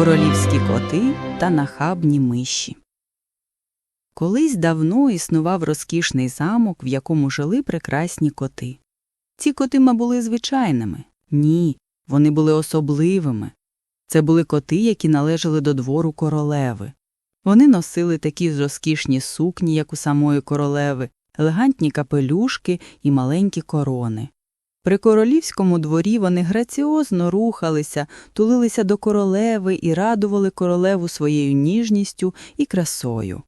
Королівські коти та нахабні миші. Колись давно існував розкішний замок, в якому жили прекрасні коти. Ці котима були звичайними. Ні, вони були особливими. Це були коти, які належали до двору королеви. Вони носили такі розкішні сукні, як у самої королеви, елегантні капелюшки і маленькі корони. При королівському дворі вони граціозно рухалися, тулилися до королеви і радували королеву своєю ніжністю і красою.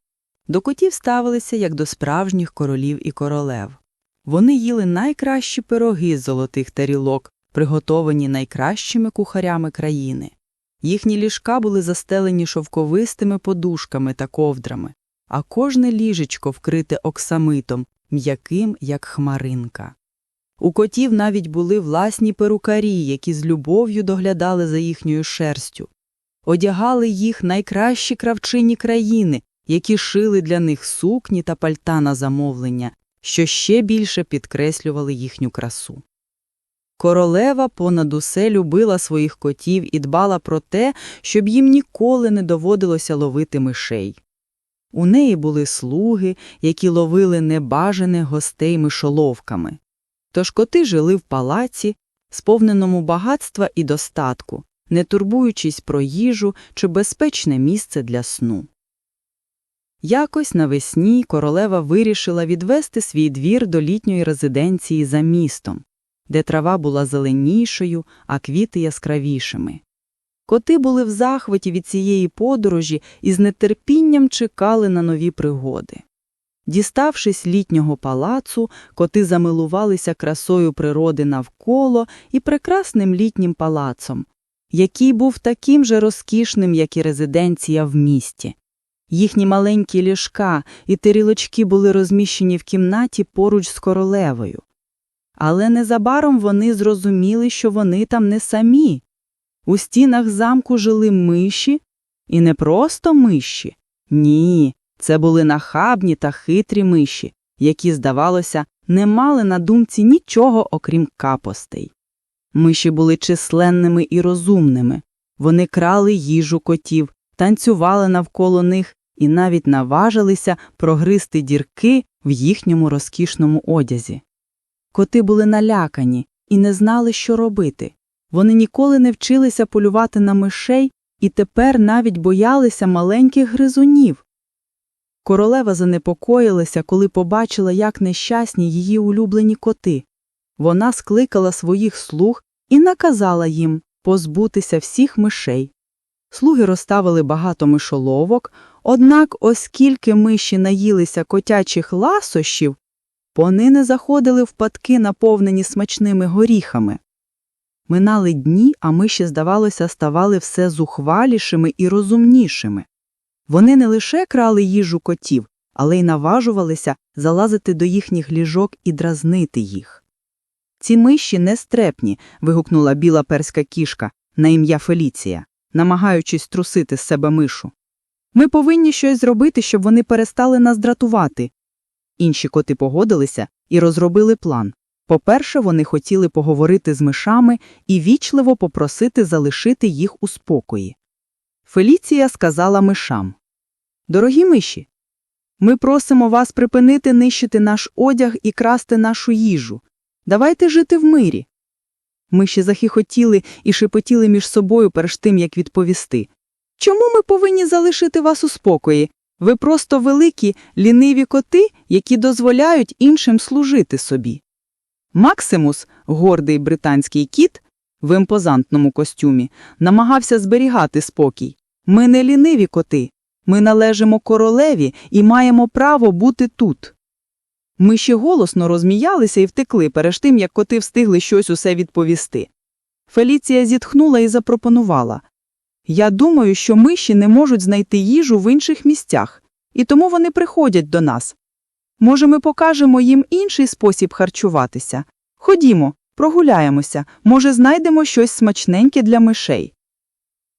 До котів ставилися як до справжніх королів і королев. Вони їли найкращі пироги з золотих тарілок, приготовані найкращими кухарями країни. Їхні ліжка були застелені шовковистими подушками та ковдрами, а кожне ліжечко вкрите оксамитом, м'яким, як хмаринка. У котів навіть були власні перукарі, які з любов'ю доглядали за їхньою шерстю. Одягали їх найкращі кравчині країни, які шили для них сукні та пальта на замовлення, що ще більше підкреслювали їхню красу. Королева понад усе любила своїх котів і дбала про те, щоб їм ніколи не доводилося ловити мишей. У неї були слуги, які ловили небажаних гостей мишоловками. Тож коти жили в палаці, сповненому багатства і достатку, не турбуючись про їжу чи безпечне місце для сну. Якось навесні королева вирішила відвести свій двір до літньої резиденції за містом, де трава була зеленішою, а квіти яскравішими. Коти були в захваті від цієї подорожі і з нетерпінням чекали на нові пригоди. Діставшись літнього палацу, коти замилувалися красою природи навколо і прекрасним літнім палацом, який був таким же розкішним, як і резиденція в місті. Їхні маленькі ліжка і тарілочки були розміщені в кімнаті поруч з королевою. Але незабаром вони зрозуміли, що вони там не самі. У стінах замку жили миші, і не просто миші. Ні, це були нахабні та хитрі миші, які, здавалося, не мали на думці нічого, окрім капостей. Миші були численними і розумними. Вони крали їжу котів, танцювали навколо них і навіть наважилися прогризти дірки в їхньому розкішному одязі. Коти були налякані і не знали, що робити. Вони ніколи не вчилися полювати на мишей і тепер навіть боялися маленьких гризунів. Королева занепокоїлася, коли побачила, як нещасні її улюблені коти. Вона скликала своїх слуг і наказала їм позбутися всіх мишей. Слуги розставили багато мишоловок, однак, оскільки миші наїлися котячих ласощів, вони не заходили в падки, наповнені смачними горіхами. Минали дні, а миші, здавалося, ставали все зухвалішими і розумнішими. Вони не лише крали їжу котів, але й наважувалися залазити до їхніх ліжок і дразнити їх. Ці миші нестрепні. вигукнула біла перська кішка на ім'я Феліція, намагаючись трусити з себе мишу. Ми повинні щось зробити, щоб вони перестали нас дратувати. Інші коти погодилися і розробили план. По-перше, вони хотіли поговорити з мишами і вічливо попросити залишити їх у спокої. Феліція сказала мишам Дорогі миші, ми просимо вас припинити нищити наш одяг і красти нашу їжу. Давайте жити в мирі. Миші захихотіли і шепотіли між собою перш тим, як відповісти. Чому ми повинні залишити вас у спокої? Ви просто великі, ліниві коти, які дозволяють іншим служити собі. Максимус, гордий британський кіт, в імпозантному костюмі, намагався зберігати спокій. Ми не ліниві коти. Ми належимо королеві і маємо право бути тут. Ми ще голосно розміялися і втекли, перед тим, як коти встигли щось усе відповісти. Феліція зітхнула і запропонувала Я думаю, що миші не можуть знайти їжу в інших місцях, і тому вони приходять до нас. Може, ми покажемо їм інший спосіб харчуватися. Ходімо, прогуляємося, може, знайдемо щось смачненьке для мишей.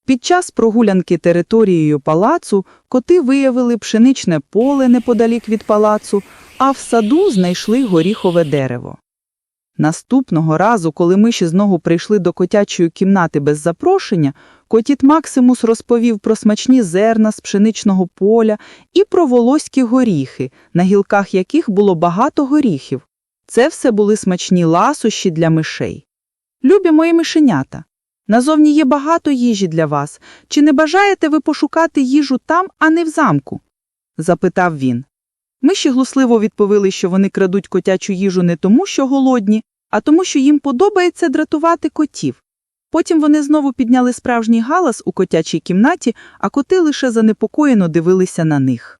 Під час прогулянки територією палацу коти виявили пшеничне поле неподалік від палацу, а в саду знайшли горіхове дерево. Наступного разу, коли миші знову прийшли до котячої кімнати без запрошення, котіт Максимус розповів про смачні зерна з пшеничного поля і про волоські горіхи, на гілках яких було багато горіхів. Це все були смачні ласощі для мишей. Любі мої мишенята, назовні є багато їжі для вас. Чи не бажаєте ви пошукати їжу там, а не в замку? запитав він. Миші глусливо відповіли, що вони крадуть котячу їжу не тому, що голодні, а тому, що їм подобається дратувати котів. Потім вони знову підняли справжній галас у котячій кімнаті, а коти лише занепокоєно дивилися на них.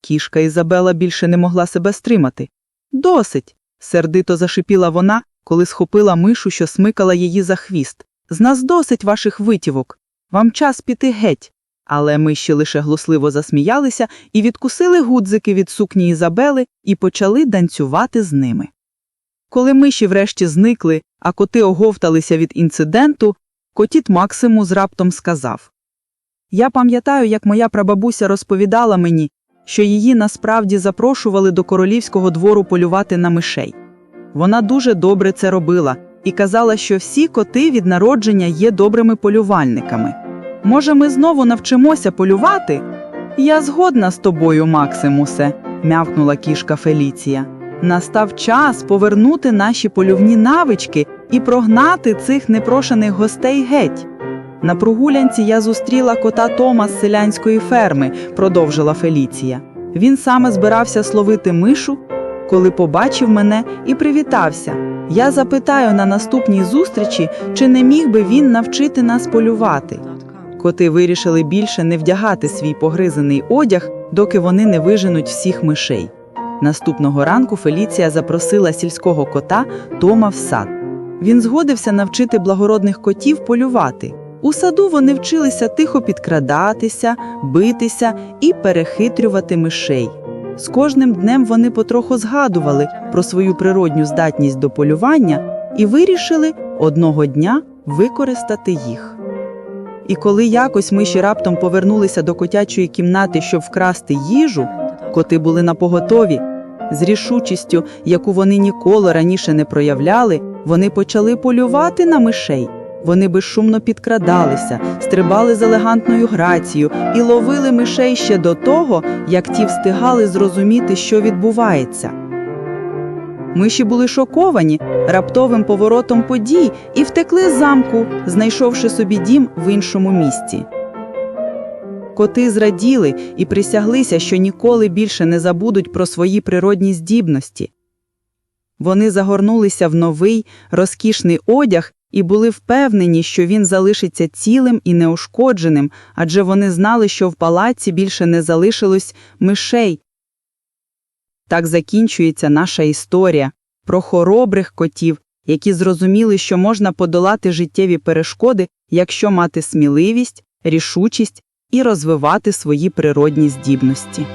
Кішка Ізабела більше не могла себе стримати. Досить. сердито зашипіла вона, коли схопила мишу, що смикала її за хвіст. З нас досить ваших витівок. Вам час піти геть. Але миші лише глусливо засміялися і відкусили гудзики від сукні Ізабели і почали танцювати з ними. Коли миші врешті зникли, а коти оговталися від інциденту, котіт Максимус раптом сказав Я пам'ятаю, як моя прабабуся розповідала мені, що її насправді запрошували до королівського двору полювати на мишей. Вона дуже добре це робила і казала, що всі коти від народження є добрими полювальниками. Може, ми знову навчимося полювати? Я згодна з тобою, Максимусе, мявкнула кішка Феліція. Настав час повернути наші польовні навички і прогнати цих непрошених гостей геть. На прогулянці я зустріла кота Тома з селянської ферми, продовжила Феліція. Він саме збирався словити мишу, коли побачив мене і привітався. Я запитаю на наступній зустрічі, чи не міг би він навчити нас полювати. Коти вирішили більше не вдягати свій погризений одяг, доки вони не виженуть всіх мишей. Наступного ранку Феліція запросила сільського кота Тома в сад. Він згодився навчити благородних котів полювати. У саду вони вчилися тихо підкрадатися, битися і перехитрювати мишей. З кожним днем вони потроху згадували про свою природню здатність до полювання і вирішили одного дня використати їх. І коли якось миші раптом повернулися до котячої кімнати, щоб вкрасти їжу, коти були напоготові. З рішучістю, яку вони ніколи раніше не проявляли, вони почали полювати на мишей. Вони безшумно підкрадалися, стрибали з елегантною грацією і ловили мишей ще до того, як ті встигали зрозуміти, що відбувається. Миші були шоковані раптовим поворотом подій і втекли з замку, знайшовши собі дім в іншому місці. Коти зраділи і присяглися, що ніколи більше не забудуть про свої природні здібності. Вони загорнулися в новий, розкішний одяг і були впевнені, що він залишиться цілим і неушкодженим, адже вони знали, що в палаці більше не залишилось мишей. Так закінчується наша історія про хоробрих котів, які зрозуміли, що можна подолати життєві перешкоди, якщо мати сміливість, рішучість і розвивати свої природні здібності.